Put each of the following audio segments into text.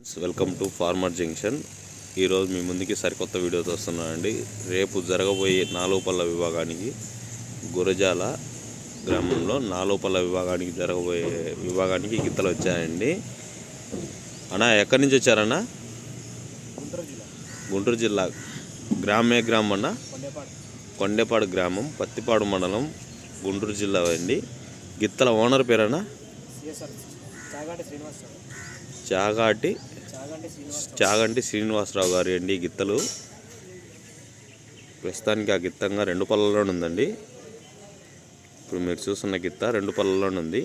Friends welcome to farmer junction. ఈరోజు మీ ముందుకి సరికొత్త వీడియోతో వస్తున్నానండి రేపు జరగబోయే నాలుగుపల్ల విభాగానికి గురజాల గ్రామంలో నాలుగుపల్ల విభాగానికి జరగబోయే విభాగానికి గిత్తలు వచ్చాయండి. అన్నా ఎక్కడి నుంచి వచ్చారన్నా? గుంటూరు జిల్లా. గ్రామే గ్రామం అన్న? కొండేపాడు. గ్రామం పత్తిపాడు మండలం గుంటూరు జిల్లా అండి. గిత్తల ఓనర్ పేరన్నా? చాగంటి చాగంటి శ్రీనివాసరావు చాగంటి గారి అండి గిత్తలు. ప్రస్తుతానికి ఆ గిత్తంగా రెండు పళ్ళలోనే ఉందండి. ఇప్పుడు మీరు చూస్తున్న గిత్త రెండు పళ్ళలోనే ఉంది.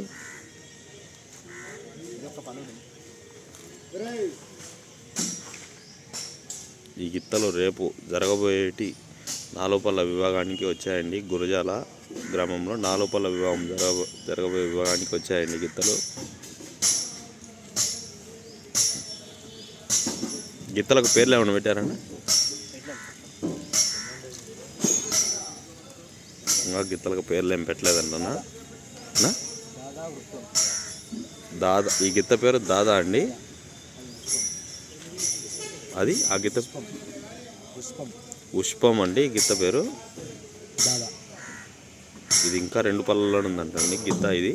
ఈ గిత్తలు రేపు జరగబోయేటి నాలుపల్ల విభాగానికి వచ్చాయండి. గురజాల గ్రామంలో నాలుపల్ల విభాగం జరగ జరగబోయే విభాగానికి వచ్చాయండి గిత్తలు. గిత్తలకు పేర్లు ఏమైనా పెట్టారన్నా? ఇంకా గిత్తలకు పేర్లు ఏం పెట్టలేదంటనా దాదా ఈ గిత్త పేరు దాదా అండి? అది ఆ గిత్త పుష్పం పుష్పం అండి ఈ గిత్త పేరు? ఇది ఇంకా రెండు పళ్ళలో ఉందంటండి గిత్త ఇది.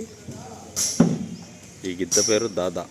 ఈ గిత్త పేరు దాదా.